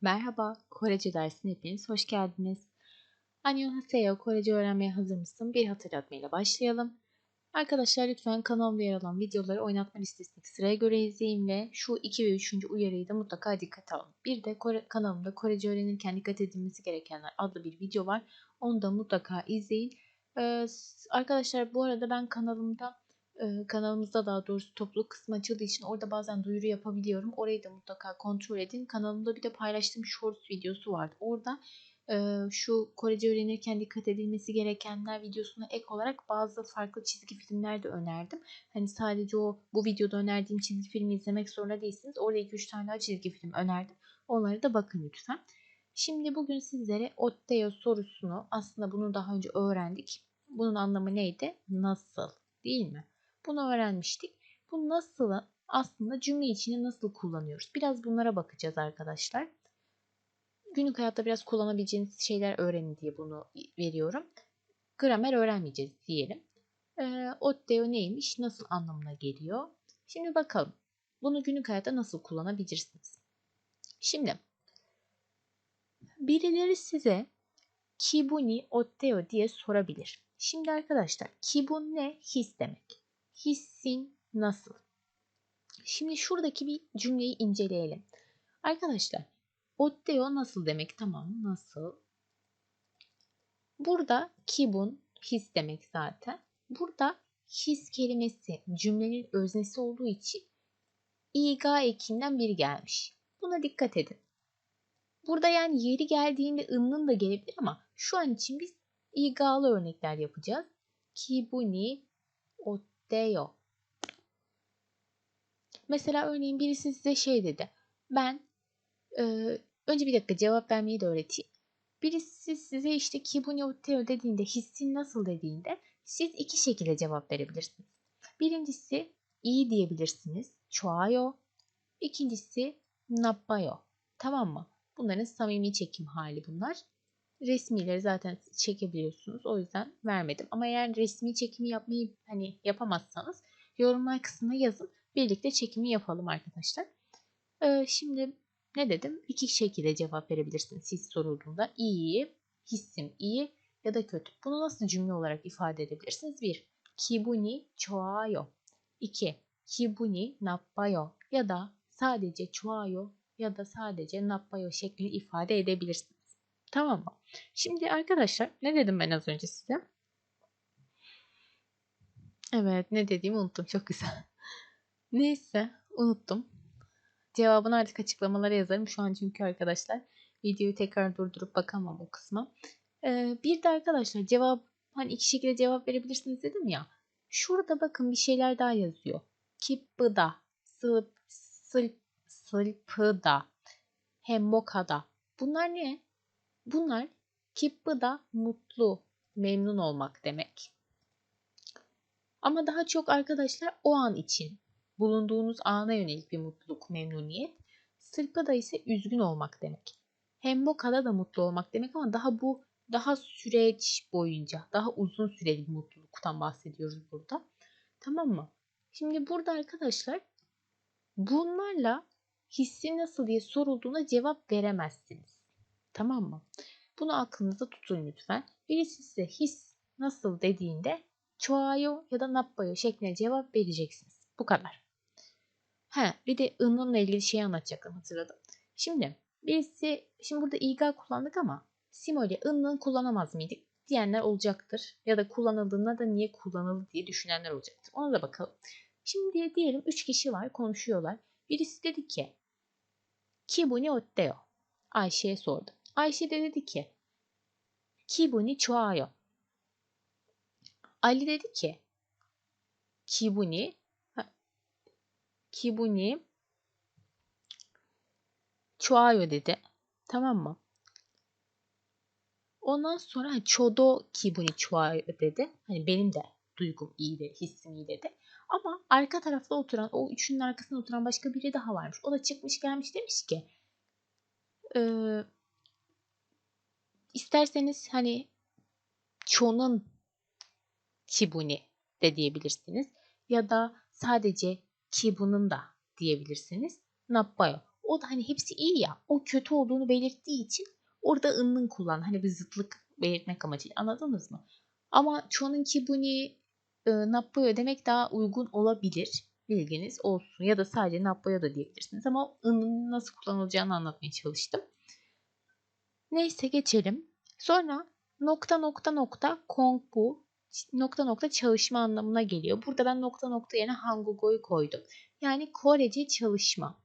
Merhaba, Korece dersine hepiniz hoş geldiniz. Annyeonghaseyo, Korece öğrenmeye hazır mısın? Bir hatırlatmayla başlayalım. Arkadaşlar lütfen kanalımda yer alan videoları oynatma listesindeki sıraya göre izleyin ve şu 2 ve 3. uyarıyı da mutlaka dikkate alın. Bir de Kore, kanalımda Korece öğrenirken dikkat edilmesi gerekenler adlı bir video var. Onu da mutlaka izleyin. Ee, arkadaşlar bu arada ben kanalımda kanalımızda daha doğrusu topluluk kısmı açıldığı için orada bazen duyuru yapabiliyorum. Orayı da mutlaka kontrol edin. Kanalımda bir de paylaştığım shorts videosu vardı. Orada e, şu Korece öğrenirken dikkat edilmesi gerekenler videosuna ek olarak bazı farklı çizgi filmler de önerdim. Hani sadece o bu videoda önerdiğim çizgi filmi izlemek zorunda değilsiniz. Orada 2-3 tane daha çizgi film önerdim. Onları da bakın lütfen. Şimdi bugün sizlere Otteo sorusunu aslında bunu daha önce öğrendik. Bunun anlamı neydi? Nasıl? Değil mi? Bunu öğrenmiştik. Bu nasıl'ı aslında cümle içinde nasıl kullanıyoruz? Biraz bunlara bakacağız arkadaşlar. Günlük hayatta biraz kullanabileceğiniz şeyler öğrenin diye bunu veriyorum. Gramer öğrenmeyeceğiz diyelim. E, otteo neymiş? Nasıl anlamına geliyor? Şimdi bakalım. Bunu günlük hayatta nasıl kullanabilirsiniz? Şimdi birileri size kibuni otteo diye sorabilir. Şimdi arkadaşlar kibun ne? His demek hissin nasıl? Şimdi şuradaki bir cümleyi inceleyelim. Arkadaşlar, otteo nasıl demek? Tamam, nasıl? Burada kibun his demek zaten. Burada his kelimesi cümlenin öznesi olduğu için iga ekinden biri gelmiş. Buna dikkat edin. Burada yani yeri geldiğinde ınının da gelebilir ama şu an için biz igalı örnekler yapacağız. Kibuni Deo. Mesela örneğin birisi size şey dedi. Ben e, önce bir dakika cevap vermeyi de öğreteyim. Birisi size işte kibunyo teo dediğinde hissin nasıl dediğinde siz iki şekilde cevap verebilirsiniz. Birincisi iyi diyebilirsiniz. Çoayo. İkincisi nappayo. Tamam mı? Bunların samimi çekim hali bunlar. Resmileri zaten çekebiliyorsunuz. O yüzden vermedim. Ama eğer resmi çekimi yapmayı hani yapamazsanız yorumlar kısmına yazın. Birlikte çekimi yapalım arkadaşlar. Ee, şimdi ne dedim? İki şekilde cevap verebilirsiniz his sorulduğunda. İyi, hissim iyi ya da kötü. Bunu nasıl cümle olarak ifade edebilirsiniz? 1. Kibuni choayo. 2. Kibuni nappayo ya da sadece choayo ya da sadece nappayo şeklinde ifade edebilirsiniz. Tamam mı? Şimdi arkadaşlar ne dedim ben az önce size? Evet ne dediğimi unuttum. Çok güzel. Neyse unuttum. Cevabını artık açıklamalara yazarım. Şu an çünkü arkadaşlar videoyu tekrar durdurup bakamam o kısma. Ee, bir de arkadaşlar cevap hani iki şekilde cevap verebilirsiniz dedim ya. Şurada bakın bir şeyler daha yazıyor. Kippıda, sılp, sılp, sılpıda, hembokada. Bunlar ne? Bunlar kippıda mutlu, memnun olmak demek. Ama daha çok arkadaşlar o an için bulunduğunuz ana yönelik bir mutluluk, memnuniyet. Sırpada ise üzgün olmak demek. Hemboka'da da mutlu olmak demek ama daha bu daha süreç boyunca, daha uzun süreli bir mutluluktan bahsediyoruz burada. Tamam mı? Şimdi burada arkadaşlar bunlarla hissi nasıl diye sorulduğunda cevap veremezsiniz. Tamam mı? Bunu aklınızda tutun lütfen. Birisi size his nasıl dediğinde çoğayo ya da nappayo şeklinde cevap vereceksiniz. Bu kadar. He, bir de ınınla ilgili şey anlatacaktım hatırladım. Şimdi birisi, şimdi burada iga kullandık ama simole ının kullanamaz mıydık diyenler olacaktır. Ya da kullanıldığında da niye kullanıldı diye düşünenler olacaktır. Ona da bakalım. Şimdi diyelim 3 kişi var konuşuyorlar. Birisi dedi ki Kibuni otteo. Ayşe'ye sordu. Ayşe de dedi ki Kibuni chuayo. Ali dedi ki Kibuni Kibuni chuayo dedi. Tamam mı? Ondan sonra çodo kibuni chuayo dedi. Hani benim de duygum iyiydi, hissim iyi dedi. Ama arka tarafta oturan, o üçünün arkasında oturan başka biri daha varmış. O da çıkmış gelmiş demiş ki e, İsterseniz hani çoğunun kibuni de diyebilirsiniz. Ya da sadece kibunun da diyebilirsiniz. Nappayo. O da hani hepsi iyi ya. O kötü olduğunu belirttiği için orada ının kullan. Hani bir zıtlık belirtmek amacıyla. Anladınız mı? Ama çoğununki bunu e, nappoyo demek daha uygun olabilir. Bilginiz olsun. Ya da sadece nappoyo da diyebilirsiniz. Ama ının nasıl kullanılacağını anlatmaya çalıştım. Neyse geçelim. Sonra nokta nokta nokta kongbu nokta nokta çalışma anlamına geliyor. Burada ben nokta nokta yerine hangugo'yu koydum. Yani Korece çalışma.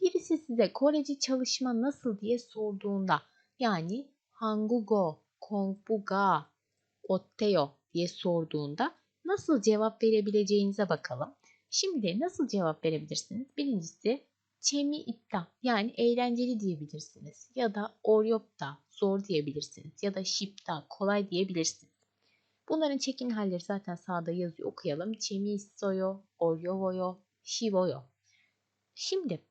Birisi size Korece çalışma nasıl diye sorduğunda yani hangugo, kongbu ga, otteyo diye sorduğunda nasıl cevap verebileceğinize bakalım. Şimdi nasıl cevap verebilirsiniz? Birincisi Çemi ipta yani eğlenceli diyebilirsiniz. Ya da oryopta zor diyebilirsiniz. Ya da şipta kolay diyebilirsiniz. Bunların çekim halleri zaten sağda yazıyor. Okuyalım. Çemi istoyo, oryovoyo, shivoyo. Şimdi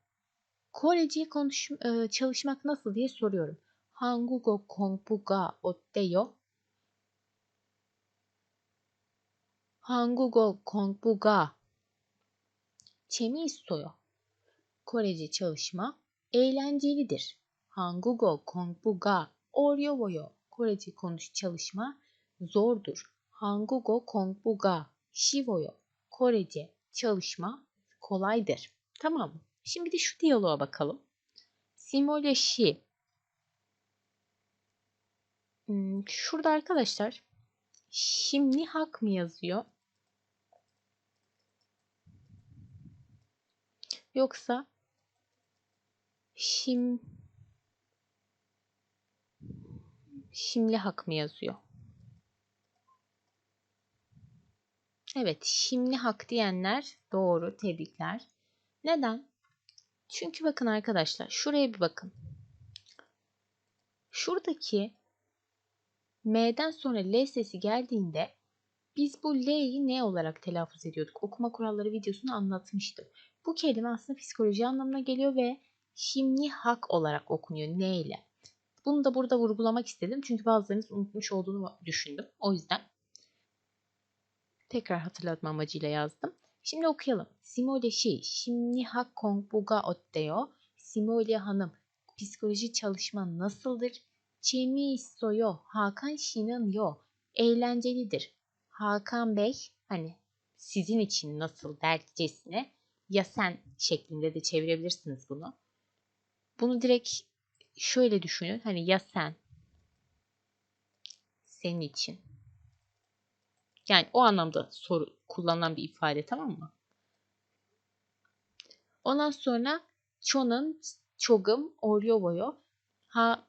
Korece'yi konuş, çalışmak nasıl diye soruyorum. Hangugo konpuga otteyo. Hangugo konpuga çemi istoyo. Korece çalışma eğlencelidir. Hangugo kongbuga oryovoyo Korece konuş çalışma zordur. Hangugo kongbuga shivoyo Korece çalışma kolaydır. Tamam mı? Şimdi de şu diyaloğa bakalım. Simole shi. Hmm, şurada arkadaşlar şimdi hak mı yazıyor? Yoksa şim şimli hak mı yazıyor? Evet, şimli hak diyenler doğru, tebrikler. Neden? Çünkü bakın arkadaşlar, şuraya bir bakın. Şuradaki M'den sonra L sesi geldiğinde biz bu L'yi ne olarak telaffuz ediyorduk? Okuma kuralları videosunu anlatmıştım. Bu kelime aslında psikoloji anlamına geliyor ve şimdi hak olarak okunuyor. Ne ile? Bunu da burada vurgulamak istedim. Çünkü bazılarınız unutmuş olduğunu düşündüm. O yüzden tekrar hatırlatma amacıyla yazdım. Şimdi okuyalım. Simole Shi, şimdi hak kongbuga otteyo. Simole Hanım, psikoloji çalışma nasıldır? Çemi istoyo, Hakan Şi'nin yo. Eğlencelidir. Hakan Bey, hani sizin için nasıl dercesine ya sen şeklinde de çevirebilirsiniz bunu. Bunu direkt şöyle düşünün. Hani ya sen senin için. Yani o anlamda soru kullanılan bir ifade tamam mı? Ondan sonra ço'nun çogum oryovoyo. Ha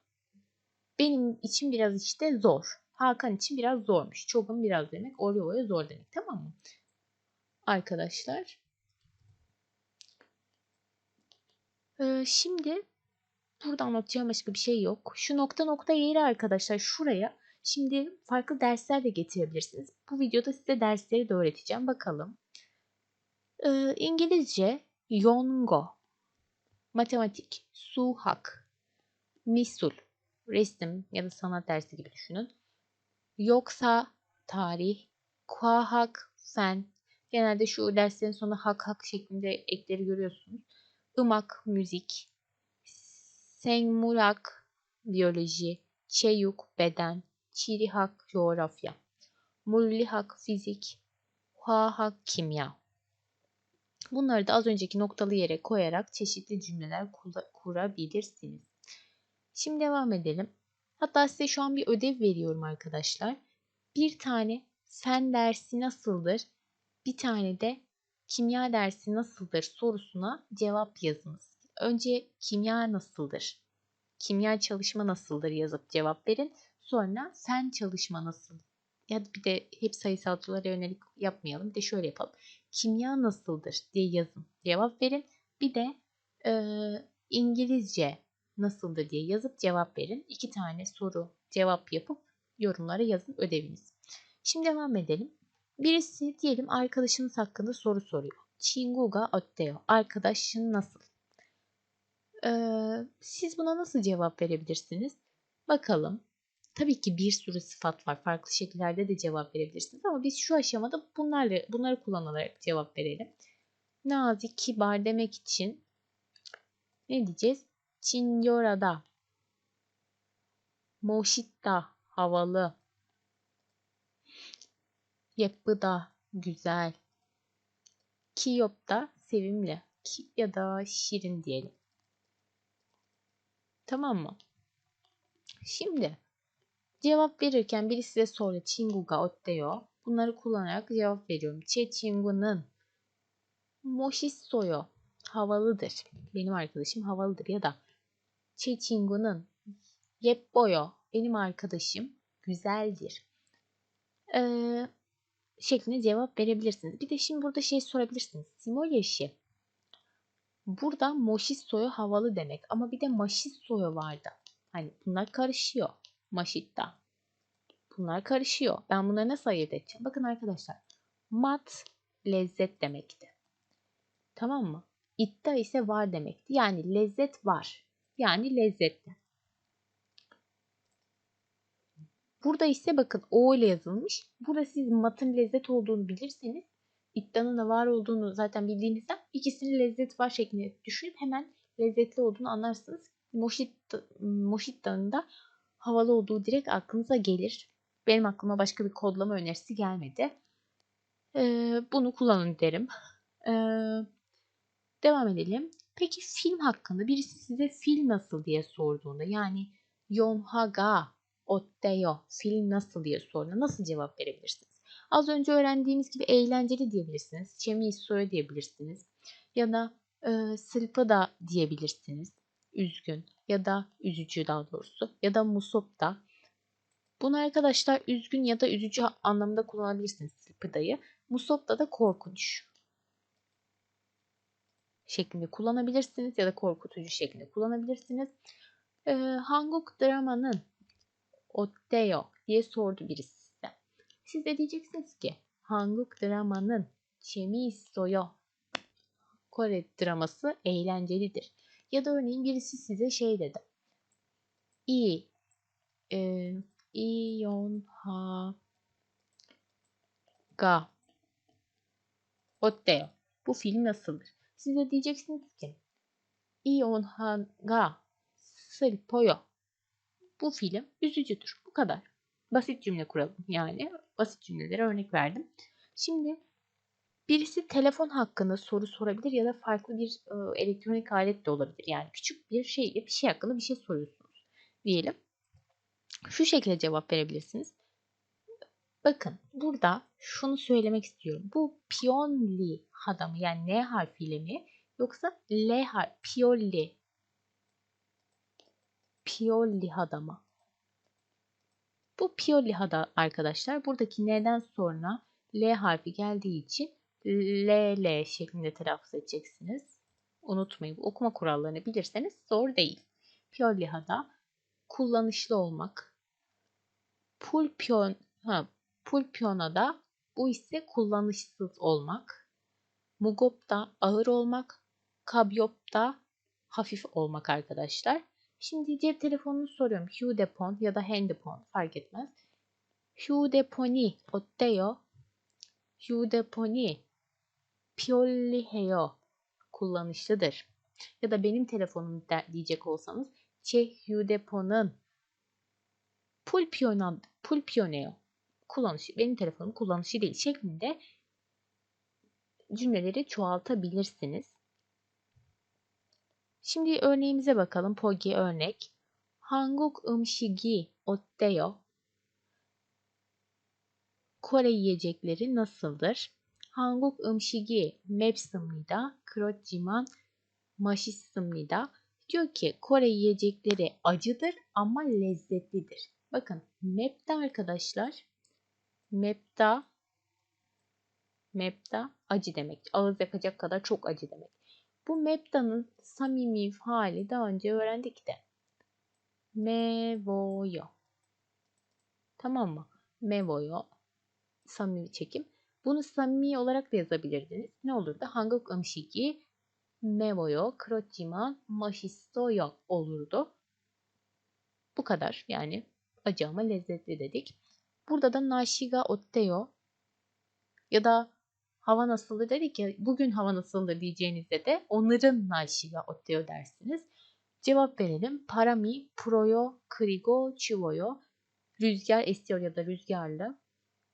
benim için biraz işte zor. Hakan için biraz zormuş. Çogum biraz demek. Oryovoya zor demek. Tamam mı? Arkadaşlar. Ee, şimdi burada anlatacağım başka bir şey yok. Şu nokta nokta yeri arkadaşlar şuraya şimdi farklı dersler de getirebilirsiniz. Bu videoda size dersleri de öğreteceğim. Bakalım. Ee, İngilizce yongo, matematik, suhak, misul, resim ya da sanat dersi gibi düşünün. Yoksa tarih, kuahak, fen. Genelde şu derslerin sonunda hak hak şeklinde ekleri görüyorsunuz. Imak, müzik, Sengmurak, biyoloji, Çeyuk, beden, Çirihak, coğrafya, Mullihak, fizik, Huahak, kimya. Bunları da az önceki noktalı yere koyarak çeşitli cümleler kurabilirsiniz. Şimdi devam edelim. Hatta size şu an bir ödev veriyorum arkadaşlar. Bir tane fen dersi nasıldır? Bir tane de kimya dersi nasıldır sorusuna cevap yazınız. Önce kimya nasıldır? Kimya çalışma nasıldır yazıp cevap verin. Sonra fen çalışma nasıl? Ya bir de hep sayısalcılara yönelik yapmayalım. Bir de şöyle yapalım. Kimya nasıldır diye yazın. Cevap verin. Bir de e, İngilizce nasıldır diye yazıp cevap verin. İki tane soru cevap yapıp yorumlara yazın ödeviniz. Şimdi devam edelim. Birisi diyelim arkadaşınız hakkında soru soruyor. Chinguga ötteo. Arkadaşın nasıl? Siz buna nasıl cevap verebilirsiniz? Bakalım. Tabii ki bir sürü sıfat var. Farklı şekillerde de cevap verebilirsiniz ama biz şu aşamada bunlarla bunları kullanarak cevap verelim. Nazik, kibar demek için Ne diyeceğiz? Çinyorada. Moşitta. Havalı. Yeppıda. Güzel. Kiyopta. Sevimli. Ki ya da şirin diyelim. Tamam mı? Şimdi cevap verirken biri size soruyor. Chingu ga otteo. Bunları kullanarak cevap veriyorum. Che chingu'nun mohissoyo havalıdır. Benim arkadaşım havalıdır ya da Che chingu'nun yeppoyo benim arkadaşım güzeldir. Ee, şeklinde cevap verebilirsiniz. Bir de şimdi burada şey sorabilirsiniz. Simo Simolyeşi Burada moşissoyu havalı demek ama bir de maşissoyu vardı. Hani bunlar karışıyor. Maşitta. Bunlar karışıyor. Ben bunları nasıl ayırt edeceğim? Bakın arkadaşlar. Mat lezzet demekti. Tamam mı? İtta ise var demekti. Yani lezzet var. Yani lezzetli. Burada ise bakın O ile yazılmış. Burada siz matın lezzet olduğunu bilirseniz iddianın da var olduğunu zaten bildiğinizden ikisinin lezzet var şeklinde düşünüp hemen lezzetli olduğunu anlarsınız. Moşitta'nın da havalı olduğu direkt aklınıza gelir. Benim aklıma başka bir kodlama önerisi gelmedi. Ee, bunu kullanın derim. Ee, devam edelim. Peki film hakkında birisi size film nasıl diye sorduğunda yani Yonhaga Otteyo film nasıl diye sorduğunda nasıl cevap verebilirsiniz? Az önce öğrendiğimiz gibi eğlenceli diyebilirsiniz. Çemi soya diyebilirsiniz. Ya da e, sırpı da diyebilirsiniz. Üzgün ya da üzücü daha doğrusu. Ya da musop da. Bunu arkadaşlar üzgün ya da üzücü anlamında kullanabilirsiniz sırpıdayı. Musop da da korkunç şeklinde kullanabilirsiniz ya da korkutucu şeklinde kullanabilirsiniz. Ee, Hanguk dramanın otteo diye sordu birisi size. Siz de diyeceksiniz ki Hanguk dramanın çemi soyo Kore draması eğlencelidir. Ya da örneğin birisi size şey dedi. İyi e, iyon ha ga otteo bu film nasıldır? Siz de diyeceksiniz ki iyon ha ga sırpoyo bu film üzücüdür. Bu kadar. Basit cümle kuralım yani. Basit cümlelere örnek verdim. Şimdi birisi telefon hakkında soru sorabilir ya da farklı bir e, elektronik alet de olabilir. Yani küçük bir şey, bir şey hakkında bir şey soruyorsunuz diyelim. Şu şekilde cevap verebilirsiniz. Bakın burada şunu söylemek istiyorum. Bu pionli hadamı yani N harfiyle mi yoksa L harfi piolli Piolli hadama. Bu Piolli hada arkadaşlar buradaki N'den sonra L harfi geldiği için L L şeklinde telaffuz edeceksiniz. Unutmayın okuma kurallarını bilirseniz zor değil. Piolli hada kullanışlı olmak. Pulpion, ha, pulpiona da bu ise kullanışsız olmak. Mugop'ta ağır olmak. Kabyop'ta hafif olmak arkadaşlar. Şimdi cep telefonunu soruyorum. 휴대폰 ya da 핸드폰 fark etmez. 휴대폰이 어때요? 휴대폰이 편리해요. Kullanışlıdır. Ya da benim telefonum de, diyecek olsanız 제 휴대폰은 불편한, 불편해요. Kullanışı, benim telefonum kullanışı değil şeklinde cümleleri çoğaltabilirsiniz. Şimdi örneğimize bakalım. Poggi örnek. Hanguk umşigi otteyo. Kore yiyecekleri nasıldır? Hanguk umşigi mepsımnida, krotjiman maşisımnida. Diyor ki Kore yiyecekleri acıdır ama lezzetlidir. Bakın mepte arkadaşlar. Mepta Mepta acı demek. Ağız yakacak kadar çok acı demek. Bu mebdanın samimi hali daha önce öğrendik de. Mevoyo. Tamam mı? Mevoyo. Samimi çekim. Bunu samimi olarak da yazabilirdiniz. Ne olurdu? Hanguk amishiki mevoyo krochiman mahistoyo olurdu. Bu kadar. Yani acı ama lezzetli dedik. Burada da nashiga otteo ya da hava nasıldır ve ki bugün hava nasıldır diyeceğinizde de onların naşiga otteo dersiniz. Cevap verelim. Parami, proyo, krigo, chivoyo. Rüzgar esiyor ya da rüzgarlı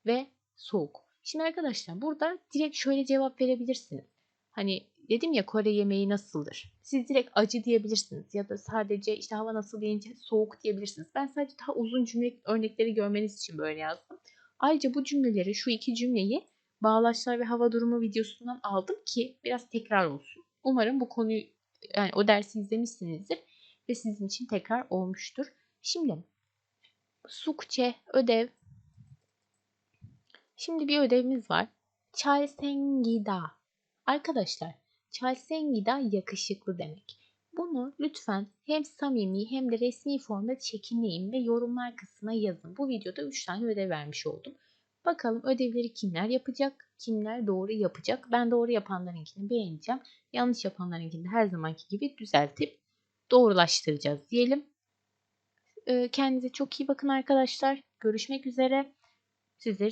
ve soğuk. Şimdi arkadaşlar burada direkt şöyle cevap verebilirsiniz. Hani dedim ya Kore yemeği nasıldır? Siz direkt acı diyebilirsiniz ya da sadece işte hava nasıl deyince soğuk diyebilirsiniz. Ben sadece daha uzun cümle örnekleri görmeniz için böyle yazdım. Ayrıca bu cümleleri şu iki cümleyi bağlaçlar ve hava durumu videosundan aldım ki biraz tekrar olsun. Umarım bu konuyu yani o dersi izlemişsinizdir ve sizin için tekrar olmuştur. Şimdi Sukçe ödev. Şimdi bir ödevimiz var. Chalsengida. Arkadaşlar Chalsengida yakışıklı demek. Bunu lütfen hem samimi hem de resmi formda çekinmeyin ve yorumlar kısmına yazın. Bu videoda 3 tane ödev vermiş oldum. Bakalım ödevleri kimler yapacak, kimler doğru yapacak. Ben doğru yapanlarınkini beğeneceğim. Yanlış yapanlarınkini de her zamanki gibi düzeltip doğrulaştıracağız diyelim. Ee, Kendinize çok iyi bakın arkadaşlar. Görüşmek üzere. Sizleri